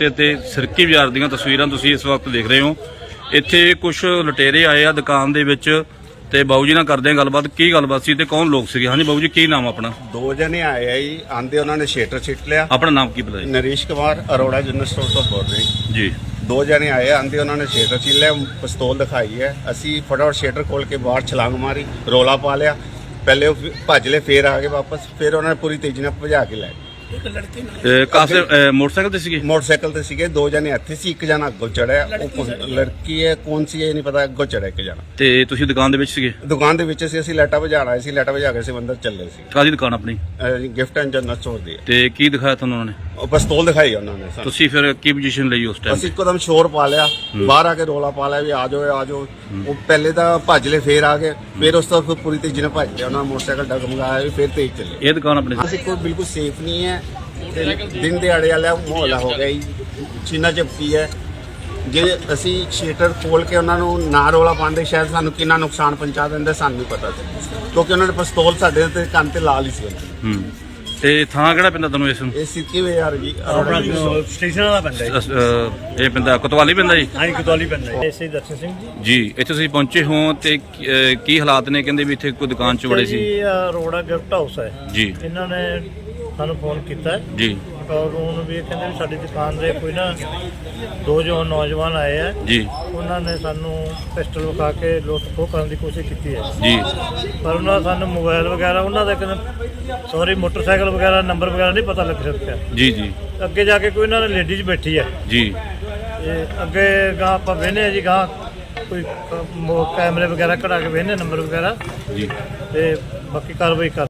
ਤੇ ਤੇ ਸਿਰਕੀ ਬਾਜ਼ਾਰ ਦੀਆਂ ਤਸਵੀਰਾਂ ਤੁਸੀਂ ਇਸ ਵਕਤ ਦੇਖ ਰਹੇ ਹੋ। ਇੱਥੇ ਕੁਝ ਲੁਟੇਰੇ ਆਏ ਆ ਦੁਕਾਨ ਦੇ ਵਿੱਚ ਤੇ ਬਾਊ ਜੀ ਨਾਲ ਕਰਦੇ ਆ ਗੱਲਬਾਤ। ਕੀ ਗੱਲਬਾਤ ਸੀ ਤੇ ਕੌਣ ਲੋਕ ਸੀਗੇ? ਹਾਂਜੀ ਬਾਊ ਜੀ ਕੀ ਨਾਮ ਆਪਣਾ? ਦੋ ਜਣੇ ਆਏ ਆ ਜੀ। ਆਂਦੇ ਉਹਨਾਂ ਨੇ ਸ਼ੇਟਰ ਛਿੱਟ ਲਿਆ। ਆਪਣਾ ਨਾਮ ਕੀ ਪਤਾ ਜੀ? ਨਰੇਸ਼ ਕੁਮਾਰ ਅਰੋੜਾ ਜਨਰਲ ਸਟੋਰ ਤੋਂ ਬੋਲ ਰਹੇ। ਜੀ। ਦੋ ਜਣੇ ਆਏ ਆਂਦੇ ਉਹਨਾਂ ਨੇ ਸ਼ੇਟਰ ਛਿੱਟ ਲਿਆ ਪਿਸਤੌਲ ਦਿਖਾਈ ਹੈ। ਅਸੀਂ ਫਟਾਫਟ ਸ਼ੇਟਰ ਖੋਲ ਕੇ ਬਾਹਰ ਛਲਾਂਗ ਮਾਰੀ ਰੋਲਾ ਪਾ ਲਿਆ। ਪਹਿਲੇ ਉਹ ਭੱਜ ਲਏ ਫੇਰ ਆ ਗਏ ਵਾਪਸ। ਫਿਰ ਉਹਨਾਂ ਨੇ ਪੂਰੀ ਤੇਜ਼ੀ ਨਾਲ ਭਜਾ ਕੇ ਲੈ ਗਏ। ਕਾਸੇ ਅ, ਮੋਟਰਸਾਈਕਲ ਤੇ ਸੀਗੇ? ਮੋਟਰਸਾਈਕਲ ਤੇ ਸੀਗੇ ਦੋ ਜਣੇ ਇੱਥੇ ਸੀ ਇੱਕ ਜਣਾ ਅੱਗੋਂ ਚੜਿਆ। ਉਹ ਕੌਣ- ਲੜਕੀ ਹੈ ਕੌਣ ਸੀ ਇਹ ਨਹੀਂ ਪਤਾ ਅੱਗੋਂ ਚੜਿਆ ਇੱਕ ਜਣਾ। ਤੇ ਤੁਸੀਂ ਦੁਕਾਨ ਦੇ ਵਿੱਚ ਸੀਗੇ? ਦੁਕਾਨ ਦੇ ਵਿੱਚ ਸੀ ਅਸੀਂ ਲੈਟਾ ਵਜਾਣਾ ਸੀ ਲੈਟਾ ਵਜਾ ਕੇ ਅਸੀਂ ਅੰਦਰ ਚੱਲੇ ਸੀ। ਕਾਦੀ ਦੁਕਾਨ ਆਪਣੀ? ਗਿਫਟ ਐਂਡ ਜਨਰਲ ਸਟੋਰ ਦੀ। ਹੈ। ਤੇ ਕੀ ਦਿਖਾਇਆ ਤੁਹਾਨੂੰ ਉਹਨਾਂ ਨੇ? ਉਹ ਪਿਸਤੌਲ ਦਿਖਾਈ ਉਹਨਾਂ ਨੇ ਸਾਨੂੰ। ਤੁਸੀਂ ਫਿਰ ਕੀ ਪੋਜੀਸ਼ਨ ਲਈ ਉਸ ਟਾਈਮ ਅਸੀਂ ਇੱਕਦਮ ਸ਼ੋਰ ਪਾ ਲਿਆ ਬਾਹਰ ਆ ਕੇ ਰੋਲਾ ਪਾ ਲਿਆ ਵੀ ਆ ਜਾਓ ਆ ਜਾਓ। ਉਹ ਪਹਿਲੇ ਤਾਂ ਭੱਜ ਲਏ ਫੇਰ ਆ ਗਏ। ਫੇਰ ਉਸ ਤੋਂ ਬਾਅਦ ਪੂਰੀ ਤੇਜ਼ੀ ਨਾਲ ਭੱਜ ਲਿਆ ਉਹਨਾਂ ਨੇ ਮੋਟਰਸਾਈਕਲ ਡਗਮਗਾਇਆ ਵੀ ਫੇਰ ਤੇਜ਼ ਚੱਲੇ। ਇਹ ਦੁਕਾਨ ਆਪਣੀ ਅਸੀਂ ਕੋਈ ਬਿਲਕੁਲ ਸੇਫ ਨਹੀਂ ਹੈ। ਤੇ ਦਿਨ ਦਿਹਾੜੇ ਵਾਲਾ ਮਾਹੌਲ ਹੋ ਗਿਆ ਜੀ। ਚੀਨਾ ਚਪਤੀ ਹੈ। ਜੇ ਅਸੀਂ ਸ਼ੀਟਰ ਖੋਲ ਕੇ ਉਹਨਾਂ ਨੂੰ ਨਾ ਰੋਲਾ ਪਾਉਂਦੇ ਸ਼ਾਇਦ ਸਾਨੂੰ ਕਿੰਨਾ ਨੁਕਸਾਨ ਪਹੁੰਚਾ ਦਿੰਦੇ ਸਾਨੂੰ ਨਹੀਂ ਪਤਾ ਸੀ। ਕਿਉਂਕਿ ਉਹਨਾਂ ਨੇ ਪਿਸਤੌਲ ਸਾਡੇ ਤੇ ਕੰਨ ਤੇ ਲਾ ਲਈ ਸੀ ਉਹਨਾਂ ਨੇ। ਹੂੰ। ਤੇ ਥਾਂ ਕਿਹੜਾ ਪੈਂਦਾ ਤੁਹਾਨੂੰ ਇਸ ਨੂੰ? ਇਹ ਸਿੱਧੀ ਵੇ ਯਾਰ ਜੀ ਆਪਣਾ ਸਟੇਸ਼ਨ ਵਾਲਾ ਪੈਂਦਾ ਜੀ। ਅਸ- ਅ, ਇਹ ਪੈਂਦਾ ਕੋਤਵਾਲੀ ਪੈਂਦਾ ਜੀ? ਹਾਂਜੀ ਕਤੌਲੀ ਪੈਂਦਾ ਜੀ। ਦਰਸ਼ਨ ਸਿੰਘ ਜੀ। ਜੀ ਇੱਥੇ ਤੁਸੀਂ ਪਹੁੰਚੇ ਹੋ ਤੇ ਕੀ- ਅ, ਕੀ ਹਾਲਾਤ ਨੇ? ਕਹਿੰਦੇ ਵੀ ਇੱਥੇ ਕੋਈ ਦੁਕਾਨ ਚ ਵੜੇ ਸੀ। ਜੀ ਰੋੜਾ ਗਿਫਟ ਹਾਊਸ ਹੈ। ਜੀ। ਇਹਨਾਂ ਨੇ ਸਾਨੂੰ ਫੋਨ ਕੀਤਾ ਹੈ। ਜੀ। ਔਰ ਉਹਨੂੰ ਵੀ ਇਹ ਕਹਿੰਦੇ ਵੀ ਸਾਡੀ ਦੁਕਾਨ ਦੇ ਕੋਈ ਨਾ ਦੋ ਜੋ ਨੌਜਵਾਨ ਆਏ ਆ ਜੀ। ਉਹਨਾਂ ਨੇ ਸਾਨੂੰ ਪਿਸਟਲ ਵਿਖਾ ਕੇ ਲੁੱਟ ਖੋਹ ਕਰਨ ਦੀ ਕੋਸ਼ਿਸ਼ ਕੀਤੀ ਹੈ। ਜੀ। ਪਰ ਉਹਨਾਂ ਦਾ ਸਾਨੂੰ ਮੋਬਾਈਲ ਵਗੈਰਾ ਉਹਨਾਂ ਦਾ ਕਹਿੰਦੇ ਸੌਰੀ ਮੋਟਰਸਾਈਕਲ ਵਗੈਰਾ ਨੰਬਰ ਵਗੈਰਾ ਨਹੀਂ ਪਤਾ ਲੱਗ ਸਕਿਆ। ਜੀ ਜੀ। ਅੱਗੇ ਜਾ ਕੇ ਕੋਈ ਇਹਨਾਂ ਨੇ ਲੇਡੀਜ਼ ਬੈਠੀ ਹੈ। ਜੀ। ਤੇ ਅੱਗੇ ਗਾਂ ਆਪਾਂ ਵੇਨੇ ਆ ਜੀ ਗਾਂ ਕੋਈ ਕੈਮਰੇ ਵਗੈਰਾ ਕਢਾ ਕੇ ਵੇਨੇ ਨੰਬਰ ਵਗੈਰਾ। ਜੀ। ਤੇ ਬਾਕੀ ਕਾਰਵਾਈ ਕਰ